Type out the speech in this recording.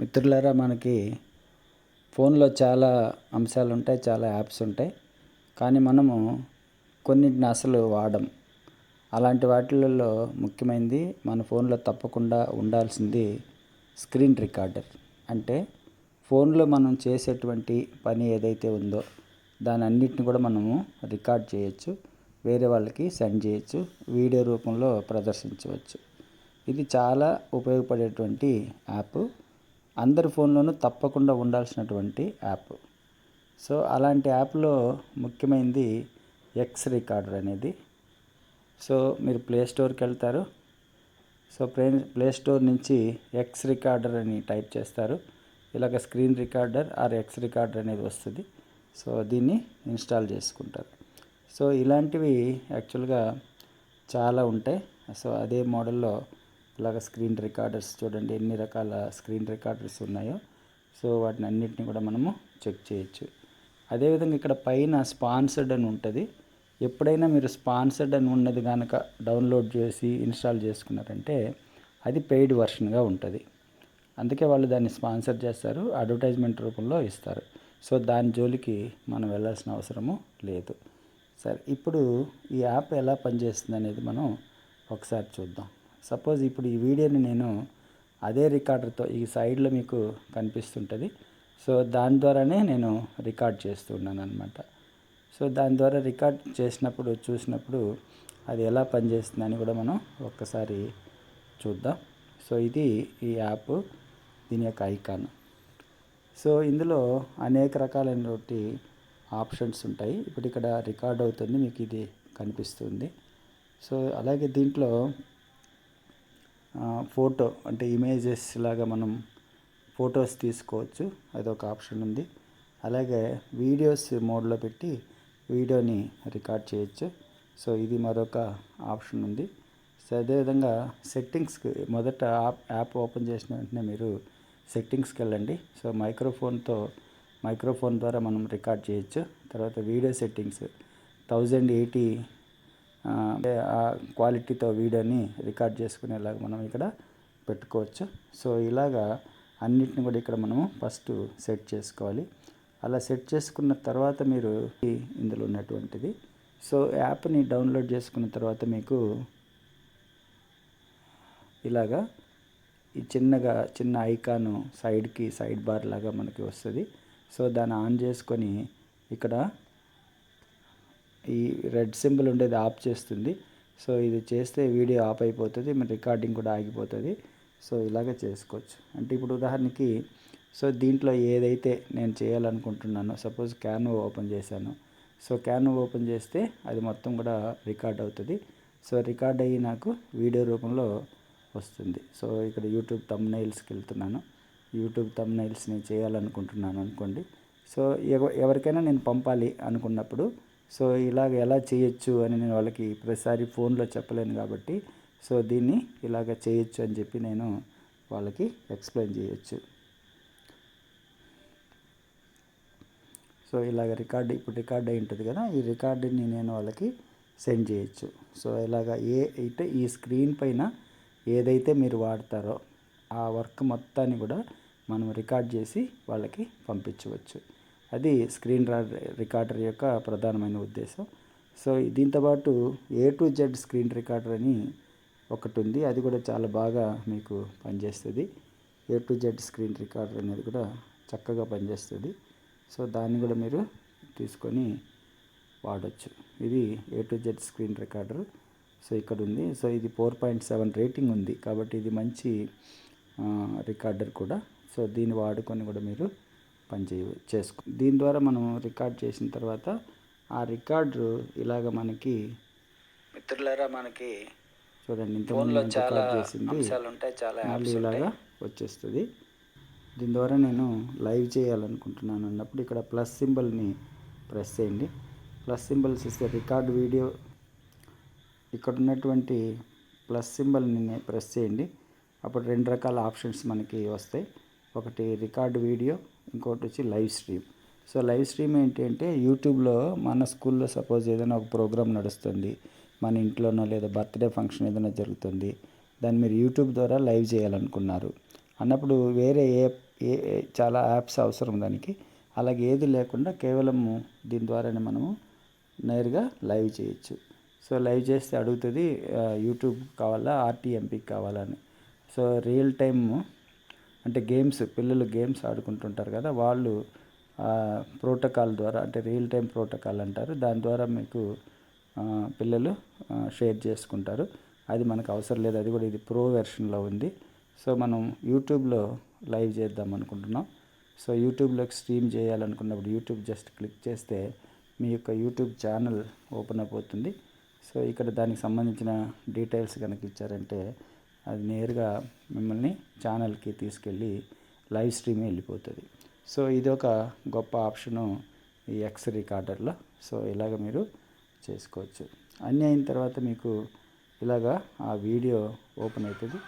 మిత్రులారా మనకి ఫోన్లో చాలా అంశాలు ఉంటాయి చాలా యాప్స్ ఉంటాయి కానీ మనము కొన్నిటిని అసలు వాడం. అలాంటి వాటిలలో ముఖ్యమైనది మన ఫోన్లో తప్పకుండా ఉండాల్సింది స్క్రీన్ రికార్డర్. అంటే ఫోన్లో మనం చేసేటువంటి పని ఏదైతే ఉందో దాని అన్నిటిని కూడా మనము రికార్డ్ చేయొచ్చు వేరే వాళ్ళకి సెండ్ చేయొచ్చు వీడియో రూపంలో ప్రదర్శించవచ్చు. ఇది చాలా ఉపయోగపడేటువంటి యాప్. అందరి ఫోన్లోనూ తప్పకుండా ఉండాల్సినటువంటి యాప్. సో అలాంటి యాప్లో ముఖ్యమైనది ఎక్స్ రికార్డర్ అనేది. సో మీరు ప్లే స్టోర్కి వెళ్తారు. సో ప్లే ప్లే స్టోర్ నుంచి ఎక్స్ రికార్డర్ అని టైప్ చేస్తారు. ఇలాగ screen recorder or X recorder అనేది వస్తుంది. సో దీన్ని ఇన్స్టాల్ చేసుకుంటారు. సో ఇలాంటివి యాక్చువల్గా చాలా ఉంటాయి. సో అదే మోడల్లో ఇలాగ స్క్రీన్ రికార్డర్స్ చూడండి ఎన్ని రకాల స్క్రీన్ రికార్డర్స్ ఉన్నాయో. సో వాటిని అన్నిటిని కూడా మనము చెక్ చేయొచ్చు. అదేవిధంగా ఇక్కడ పైన స్పాన్సర్డ్ అని ఉంటుంది. ఎప్పుడైనా మీరు స్పాన్సర్డ్ అని ఉన్నది కనుక డౌన్లోడ్ చేసి ఇన్స్టాల్ చేసుకున్నారంటే అది పెయిడ్ వర్షన్గా ఉంటుంది. అందుకే వాళ్ళు దాన్ని స్పాన్సర్ చేస్తారు అడ్వర్టైజ్మెంట్ రూపంలో ఇస్తారు. సో దాని జోలికి మనం వెళ్ళాల్సిన అవసరము లేదు. సరే ఇప్పుడు ఈ యాప్ ఎలా పనిచేస్తుంది అనేది మనం ఒకసారి చూద్దాం. సపోజ్ ఇప్పుడు ఈ వీడియోని నేను అదే రికార్డర్తో ఈ సైడ్లో మీకు కనిపిస్తుంటుంది. సో దాని ద్వారానే నేను రికార్డ్ చేస్తున్నాను అనమాట సో దాని ద్వారా రికార్డ్ చేసినప్పుడు చూసినప్పుడు అది ఎలా పనిచేస్తుందని కూడా మనం ఒక్కసారి చూద్దాం. సో ఇది ఈ యాప్ దీని యొక్క ఐకాన్. సో ఇందులో అనేక రకాలైనటువంటి ఆప్షన్స్ ఉంటాయి. ఇప్పుడు ఇక్కడ రికార్డ్ అవుతుంది మీకు ఇది కనిపిస్తుంది. సో అలాగే దీంట్లో ఫోటో అంటే ఇమేజెస్ లాగా మనం ఫొటోస్ తీసుకోవచ్చు. అదొక ఆప్షన్ ఉంది. అలాగే వీడియోస్ మోడ్లో పెట్టి వీడియోని రికార్డ్ చేయొచ్చు. సో ఇది మరొక ఆప్షన్ ఉంది. సో అదేవిధంగా సెట్టింగ్స్కి మొదట యాప్ యాప్ ఓపెన్ చేసిన వెంటనే మీరు సెట్టింగ్స్కి వెళ్ళండి. సో మైక్రోఫోన్తో మైక్రోఫోన్ ద్వారా మనం రికార్డ్ చేయొచ్చు. తర్వాత వీడియో సెట్టింగ్స్ థౌజండ్ ఎయిటీ ఆ క్వాలిటీతో వీడియోని రికార్డ్ చేసుకునేలాగా మనం ఇక్కడ పెట్టుకోవచ్చు. సో ఇలాగా అన్నిటిని కూడా ఇక్కడ మనము ఫస్ట్ సెట్ చేసుకోవాలి. అలా సెట్ చేసుకున్న తర్వాత మీరు ఇందులో ఉన్నటువంటిది. సో యాప్ని డౌన్లోడ్ చేసుకున్న తర్వాత మీకు ఇలాగా ఈ చిన్నగా చిన్న ఐకాను సైడ్కి సైడ్ బార్ లాగా మనకి వస్తుంది. సో దాన్ని ఆన్ చేసుకొని ఇక్కడ ఈ రెడ్ సింబల్ ఉండేది ఆఫ్ చేస్తుంది. సో ఇది చేస్తే వీడియో ఆఫ్ అయిపోతుంది మన రికార్డింగ్ కూడా ఆగిపోతుంది. సో ఇలాగే చేసుకోవచ్చు. అంటే ఇప్పుడు ఉదాహరణకి సో దీంట్లో ఏదైతే నేను చేయాలనుకుంటున్నానో సపోజ్ క్యాన్ ఓపెన్ చేశాను. సో క్యాన్ ఓపెన్ చేస్తే అది మొత్తం కూడా రికార్డ్ అవుతుంది. సో రికార్డ్ అయ్యి నాకు వీడియో రూపంలో వస్తుంది. సో ఇక్కడ యూట్యూబ్ తమ్ నైల్స్కి వెళ్తున్నాను. యూట్యూబ్ తమ్ నైల్స్ని చేయాలనుకుంటున్నాను అనుకోండి. సో ఎవరికైనా నేను పంపాలి అనుకున్నప్పుడు సో ఇలాగ ఎలా చేయొచ్చు అని నేను వాళ్ళకి ప్రతిసారి ఫోన్లో చెప్పలేను కాబట్టి సో దీన్ని ఇలాగ చేయొచ్చు అని చెప్పి నేను వాళ్ళకి ఎక్స్ప్లెయిన్ చేయొచ్చు. సో ఇలాగ రికార్డ్ ఇప్పుడు రికార్డ్ అయి ఉంటుంది కదా ఈ రికార్డుని నేను వాళ్ళకి సెండ్ చేయొచ్చు. సో ఇలాగ ఏ అయితే ఈ స్క్రీన్ పైన ఏదైతే మీరు వాడతారో ఆ వర్క్ మొత్తాన్ని కూడా మనం రికార్డ్ చేసి వాళ్ళకి పంపించవచ్చు. అది స్క్రీన్ రికార్డర్ యొక్క ప్రధానమైన ఉద్దేశం. సో దీంతోపాటు A to Z screen recorder అని ఒకటి ఉంది. అది కూడా చాలా బాగా మీకు పనిచేస్తుంది. A to Z screen recorder అనేది కూడా చక్కగా పనిచేస్తుంది. సో దాన్ని కూడా మీరు తీసుకొని వాడచ్చు. ఇది A to Z screen recorder so ఇక్కడ ఉంది సో ఇది ఫోర్ పాయింట్ సెవెన్ రేటింగ్ ఉంది. కాబట్టి ఇది మంచి రికార్డర్ కూడా. సో దీన్ని వాడుకొని కూడా మీరు పని చేయ చేసుకో దీని ద్వారా మనం రికార్డ్ చేసిన తర్వాత ఆ రికార్డు ఇలాగ మనకి మిత్రులారా మనకి చూడండి ఇంతకుముందు చాలా చేసింది ఉంటాయి చాలా మళ్ళీ ఇలాగా వచ్చేస్తుంది. దీని ద్వారా నేను లైవ్ చేయాలనుకుంటున్నాను అన్నప్పుడు ఇక్కడ ప్లస్ సింబల్ని ప్రెస్ చేయండి. ప్లస్ సింబల్స్ ఇస్తే రికార్డ్ వీడియో ఇక్కడ ఉన్నటువంటి ప్లస్ సింబల్ని ప్రెస్ చేయండి. అప్పుడు రెండు రకాల ఆప్షన్స్ మనకి వస్తాయి. ఒకటి రికార్డ్ వీడియో ఇంకోటి వచ్చి live stream. So live stream ఏంటి అంటే యూట్యూబ్లో మన స్కూల్లో సపోజ్ ఏదైనా ఒక ప్రోగ్రామ్ నడుస్తుంది మన ఇంట్లోనో లేదా బర్త్డే ఫంక్షన్ ఏదైనా జరుగుతుంది దాన్ని మీరు యూట్యూబ్ ద్వారా లైవ్ చేయాలనుకున్నారు. అన్నప్పుడు వేరే ఏ ఏ ఏ- చాలా యాప్స్ అవసరం దానికి. అలాగే ఏది లేకుండా కేవలం దీని ద్వారానే మనము నేరుగా లైవ్ చేయొచ్చు. సో లైవ్ చేస్తే అడుగుతుంది యూట్యూబ్ కావాలా ఆర్టీఎంపీకి కావాలా అని. సో రియల్ టైమ్ అంటే గేమ్స్ పిల్లలు గేమ్స్ ఆడుకుంటుంటారు కదా వాళ్ళు ప్రోటోకాల్ ద్వారా అంటే రియల్ టైం ప్రోటోకాల్ అంటారు. దాని ద్వారా మీకు పిల్లలు షేర్ చేసుకుంటారు. అది మనకు అవసరం లేదు. అది కూడా ఇది ప్రో వెర్షన్లో ఉంది. సో మనం యూట్యూబ్లో లైవ్ చేద్దాం అనుకుంటున్నాం. సో యూట్యూబ్లోకి స్ట్రీమ్ చేయాలనుకున్నప్పుడు యూట్యూబ్ జస్ట్ క్లిక్ చేస్తే మీ యొక్క యూట్యూబ్ ఛానల్ ఓపెన్ అయిపోతుంది. సో ఇక్కడ దానికి సంబంధించిన డీటెయిల్స్ కనుక ఇచ్చారంటే అది నేరుగా మిమ్మల్ని ఛానల్కి తీసుకెళ్ళి లైవ్ స్ట్రీమ్ వెళ్ళిపోతుంది. సో ఇది ఒక గొప్ప ఆప్షను ఈ ఎక్స్ రికార్డర్లో. సో ఇలాగ మీరు చేసుకోవచ్చు. అన్నీ అయిన తర్వాత మీకు ఇలాగా ఆ వీడియో ఓపెన్ అవుతుంది.